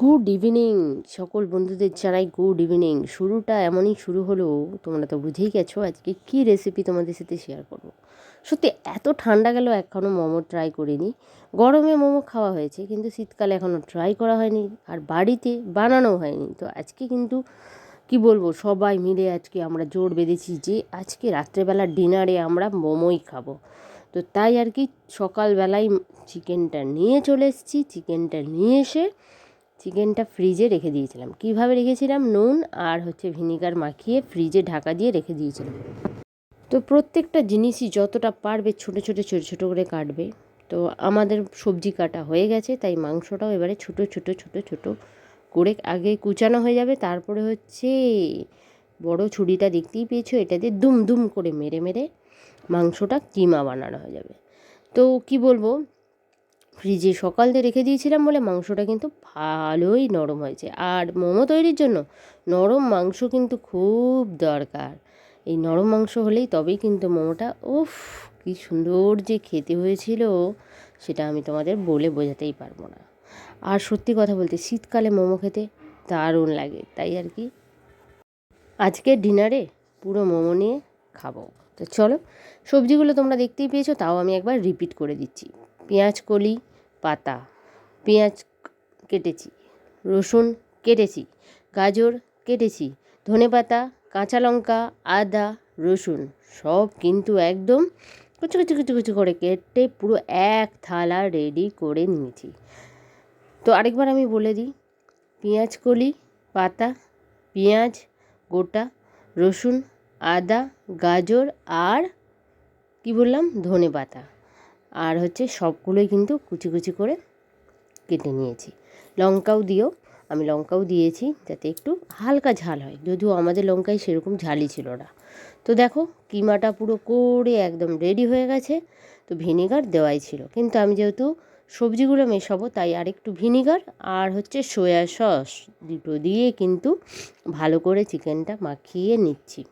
Good evening. সকল বন্ধুদের জানাই গুড ইভিনিং। শুরুটা এমনই শুরু হলো, তোমরা তো বুঝেই গেছো আজকে কী রেসিপি তোমাদের সাথে শেয়ার করব। সত্যি, এত ঠান্ডা গেল এখনও মোমো ট্রাই করিনি। গরমে মোমো খাওয়া হয়েছে, কিন্তু শীতকালে এখনও ট্রাই করা হয়নি, আর বাড়িতে বানানো হয়নি। তো আজকে কিন্তু, কি বলব, সবাই মিলে আজকে আমরা জোর বেঁধেছি যে আজকে রাত্রেবেলা ডিনারে আমরা মোমোই খাব। তো তাই আর কি, সকালবেলায় চিকেনটা নিয়ে চলে এসেছি, চিকেনটা নিয়ে এসে চিকেনটা ফ্রিজে রেখে দিয়েছিলাম। কীভাবে রেখেছিলাম? নুন আর হচ্ছে ভিনিগার মাখিয়ে ফ্রিজে ঢাকা দিয়ে রেখে দিয়েছিলাম। তো প্রত্যেকটা জিনিসই যতটা পারবে ছোটো ছোটো ছোটো ছোটো করে কাটবে। তো আমাদের সবজি কাটা হয়ে গেছে, তাই মাংসটাও এবারে ছোটো ছোটো ছোটো ছোটো করে আগে কুচানো হয়ে যাবে। তারপরে হচ্ছে বড় ছুরিটা দেখতেই পেয়েছ, এটা দিয়ে দুম দুম করে মেরে মেরে মাংসটা কিমা বানানো হয়ে যাবে। তো কি বলব ফ্রিজে সকাল দিয়ে রেখে দিয়েছিলাম বলে মাংসটা কিন্তু ভালোই নরম হয়েছে। আর মোমো তৈরির জন্য নরম মাংস কিন্তু খুব দরকার। এই নরম মাংস হলেই তবেই কিন্তু মোমোটা, উফ, কী সুন্দর যে খেতে হয়েছিল, সেটা আমি তোমাদের বলে বোঝাতেই পারব না। আর সত্যি কথা বলতে, শীতকালে মোমো খেতে দারুণ লাগে, তাই আর কি? আজকে ডিনারে পুরো মোমো নিয়ে খাব। তো চলো, সবজিগুলো তোমরা দেখতেই পেয়েছ, তাও আমি একবার রিপিট করে দিচ্ছি। পেঁয়াজ, কলি পাতা, পেঁয়াজ কেটেছি, রসুন কেটেছি, গাজর কেটেছি ধনে পাতা কাঁচা লঙ্কা আদা, রসুন সব কিন্তু একদম কুচু কুচু কুচু কুচু করে কেটে পুরো এক থালা রেডি করে নিয়েছি। তো আরেকবার আমি বলে দিই, পেঁয়াজ কলি, পাতা, পেঁয়াজ, গোটা, রসুন, আদা, গাজর আর কি বললাম? ধনে পাতা আর হচ্ছে সবগুলোই কিন্তু কুচি কুচি করে কেটে নিয়েছি। লঙ্কাও দিও, আমি লঙ্কাও দিয়েছি যাতে একটু হালকা ঝাল হয়, যদিও আমাদের লঙ্কায় সেরকম ঝালই ছিল না। তো দেখো কিমাটা পুরো করে একদম রেডি হয়ে গেছে, তো ভিনিগার দেওয়াই ছিল। কিন্তু আমি যেহেতু সবজিগুলো মেশাবো, তাই আরেকটু ভিনিগার আর হচ্ছে সয়া সস দুটো দিয়ে কিন্তু ভালো করে চিকেনটা মাখিয়ে নিচ্ছি।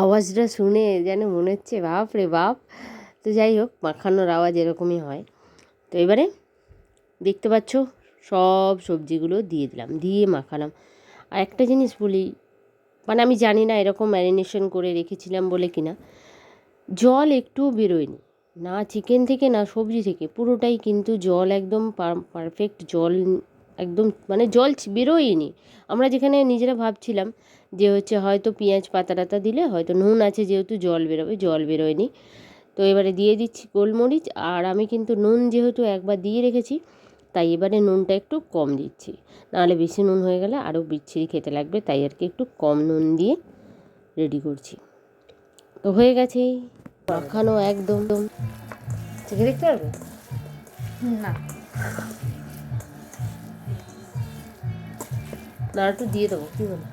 আওয়াজটা শুনে যেন মনে হচ্ছে, বাপ রে বাপ। তো যাই হোক, মাখানোর আওয়াজ এরকমই হয়। তো এবারে দেখতে পাচ্ছ, সব সবজিগুলো দিয়ে দিলাম, দিয়ে মাখালাম। আর একটা জিনিস বলি মানে আমি জানি না এরকম ম্যারিনেশন করে রেখেছিলাম বলে কিনা, জল একটুও বেরোয়নি। না চিকেন থেকে, না সবজি থেকে, পুরোটাই কিন্তু জল একদম পারফেক্ট জল একদম মানে জল বেরোয়নি। আমরা যেখানে নিজেরা ভাবছিলাম যে হচ্ছে হয়তো পেঁয়াজ পাতা টাতা দিলে হয়তো নুন আছে যেহেতু জল বেরোবে জল বেরোয়নি। তো এবারে দিয়ে দিচ্ছি গোলমরিচ আর আমি কিন্তু নুন যেহেতু একবার দিয়ে রেখেছি তাই এবারে নুনটা একটু কম দিচ্ছি। নাহলে বেশি নুন হয়ে গেলে আরও বিচ্ছিরি খেতে লাগবে তাই আর কি একটু কম নুন দিয়ে রেডি করছি। তো হয়ে গেছে মাখানো একদম। দেখতে পারবে? না। না একটু দিয়ে দেবো, কী বলো?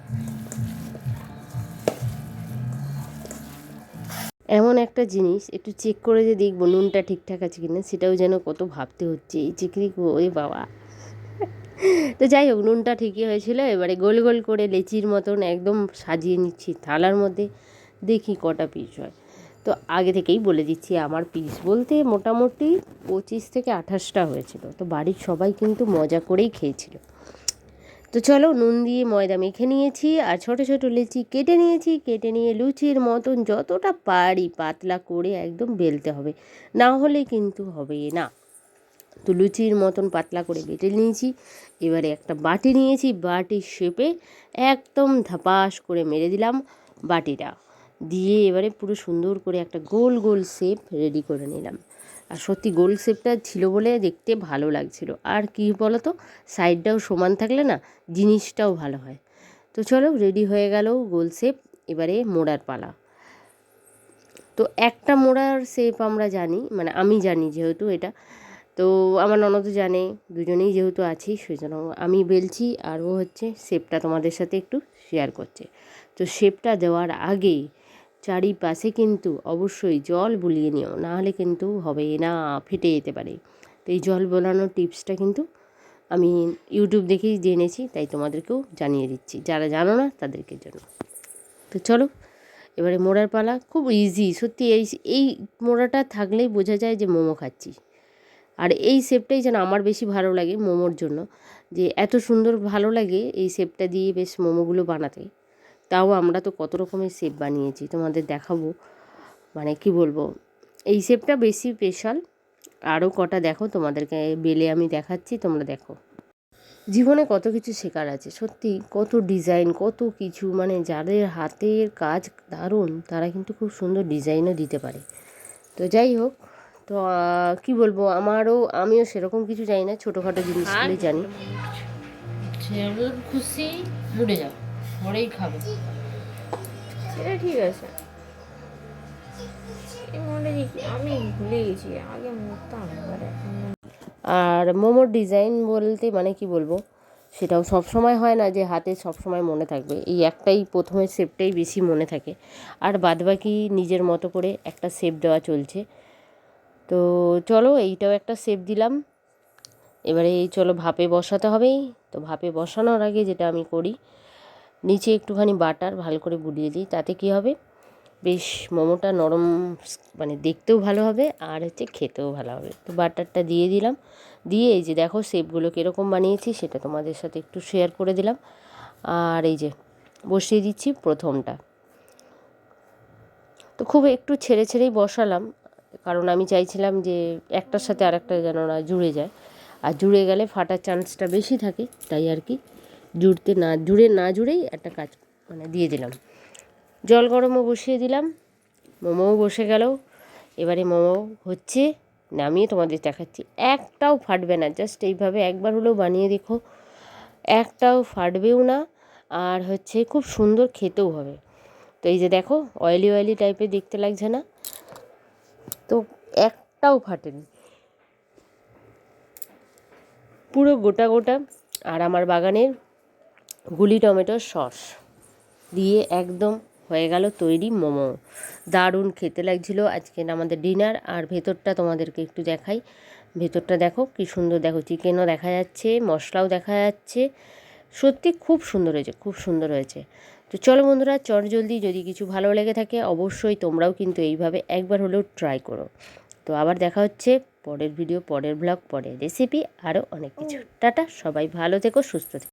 এমন একটা জিনিস, একটু চেক করে যে দেখব নুনটা ঠিকঠাক আছে কিনা, সেটাও যেন কত ভাবতে হচ্ছে, এই চিকরি ওই বাবা। তো যাই হোক, নুনটা ঠিকই হয়েছিল, এবারে গোল গোল করে লেচির মতন একদম সাজিয়ে নিচ্ছি থালার মধ্যে, দেখি কটা পিস হয়। তো আগে থেকেই বলে দিচ্ছি, আমার পিস বলতে মোটামুটি পঁচিশ থেকে আঠাশটা হয়েছিল, তো বাড়ির সবাই কিন্তু মজা করেই খেয়েছিল। তো চলো নুন দিয়ে ময়দা মেখে নিয়েছি আর ছোট ছোট লুচি কেটে নিয়েছি, কেটে নিয়ে লুচির মতন যতটা পারি পাতলা করে একদম বেলতে হবে। না হলে কিন্তু হবে না। তো লুচির মতন পাতলা করে বেটে নিয়েছি, এবারে একটা বাটি নিয়েছি, বাটির শেপে একদম ধাপাস করে মেরে দিলাম বাটিটা। দিয়ে এবারে পুরো সুন্দর করে একটা গোল গোল শেপ রেডি করে নিলাম। আর সত্যি গোল শেপটা ছিল বলে দেখতে ভালো লাগছিল। আর কি বলো তো সাইডটাও সমান থাকলে না জিনিসটাও ভালো হয়। তো চলো রেডি হয়ে গেল গোল শেপ এবারে মোড়ার পালা। তো একটা মোড়ার শেপ আমরা জানি মানে আমি জানি যেহেতু এটা। তো আমার ননদ জানে, দুজনেই যেহেতু আছি সেই জন্য আমি বেলছি আর ও হচ্ছে শেপটা তোমাদের সাথে একটু শেয়ার করছে। তো শেপটা দেওয়ার আগে চারিপাশে কিন্তু অবশ্যই জল বুলিয়ে নিও, নাহলে কিন্তু হবে না, ফেটে যেতে পারে। তো এই জল বোলানোর টিপসটা কিন্তু আমি ইউটিউব দেখেই জেনেছি, তাই তোমাদেরকেও জানিয়ে দিচ্ছি। যারা জানো না, তাদেরকে জন্য তো চলো, এবারে মোড়ার পালা খুব ইজি সত্যি এই এই মোড়াটা থাকলেই বোঝা যায় যে মোমো খাচ্ছি। আর এই শেপটাই যেন আমার বেশি ভালো লাগে মোমোর জন্য, যে এত সুন্দর ভালো লাগে এই শেপটা দিয়ে বেশ মোমোগুলো বানাতে। তাও আমরা তো কত রকমের শেপ বানিয়েছি, তোমাদের দেখাবো। মানে কি বলব? এই শেপটা বেশি স্পেশাল আরও কটা দেখো, তোমাদেরকে বেলে আমি দেখাচ্ছি, তোমরা দেখো। জীবনে কত কিছু শেখার আছে, সত্যি কত ডিজাইন কত কিছু মানে যাদের হাতের কাজ দারুণ, তারা কিন্তু খুব সুন্দর ডিজাইনও দিতে পারে। তো যাই হোক, তো কি বলব, আমারও, আমিও সেরকম কিছু জানি না, ছোটোখাটো জিনিসগুলি জানি। খুশি যাও পরেই খাবে। সেটা ঠিক আছে। এই মনে আমি ভুলে গেছি আগে মরতাম আর মোমোর ডিজাইন বলতে মানে কি বলব সেটাও সব সময় হয় না যে হাতে সব সময় মনে থাকবে। এই একটাই প্রথমে শেপটাই বেশি মনে থাকে। আর বাদবাকি নিজের মতো করে একটা শেপ দেওয়া চলছে। তো চলো এইটাও একটা শেপ দিলাম। এবারে এই চলো ভাপে বসাতে হবেই। তো ভাপে বসানোর আগে যেটা আমি করি নিচে একটুখানি বাটার ভালো করে বুলিয়ে দিই, তাতে কি হবে? বেশ মোমোটা নরম মানে দেখতেও ভালো হবে আর হচ্ছে খেতেও ভালো হবে। তো বাটারটা দিয়ে দিলাম। দিয়ে এই যে দেখো শেপগুলো কীরকম বানিয়েছি সেটা তোমাদের সাথে একটু শেয়ার করে দিলাম। আর এই যে বসিয়ে দিচ্ছি প্রথমটা। তো খুব একটু ছেড়ে ছেড়েই বসালাম, কারণ আমি চাইছিলাম যে একটার সাথে আরেকটা যেন না জুড়ে যায়। আর জুড়ে গেলে ফাটার চান্সটা বেশি থাকে, তাই আর কি। জুড়তে না, জুড়ে না জুড়েই একটা কাজ মানে দিয়ে দিলাম। জল গরমও বসিয়ে দিলাম, মোমোও বসে গেল। এবারে মোমো হচ্ছে, নামিয়ে তোমাদের দেখাচ্ছি। একটাও ফাটবে না জাস্ট এইভাবে একবার হলেও বানিয়ে দেখো। একটাও ফাটবেও না, আর হচ্ছে খুব সুন্দর খেতেও হবে। তো এই যে দেখো অয়েলি অয়েলি টাইপের দেখতে লাগছে না। তো একটাও ফাটেনি। পুরো গোটা গোটা, আর আমার বাগানের গুলি টমেটোর সস দিয়ে একদম হয়ে গেল তৈরি মোমো। দারুণ খেতে লাগছিল। আজকে আমাদের ডিনার। আর ভেতরটা তোমাদেরকে একটু দেখাই। ভেতরটা দেখো কি সুন্দর। দেখো চিকেনও দেখা যাচ্ছে, মশলাও দেখা যাচ্ছে। সত্যি খুব সুন্দর হয়েছে, খুব সুন্দর হয়েছে। তো চলো বন্ধুরা, চট জলদি যদি কিছু ভালো লেগে থাকে, অবশ্যই তোমরাও কিন্তু এইভাবে একবার হলেও ট্রাই করো। তো আবার দেখা হচ্ছে পরের ভিডিও পরের ব্লগ পরের রেসিপি আরও অনেক কিছু। টাটা, সবাই ভালো থেকো, সুস্থ থেকো।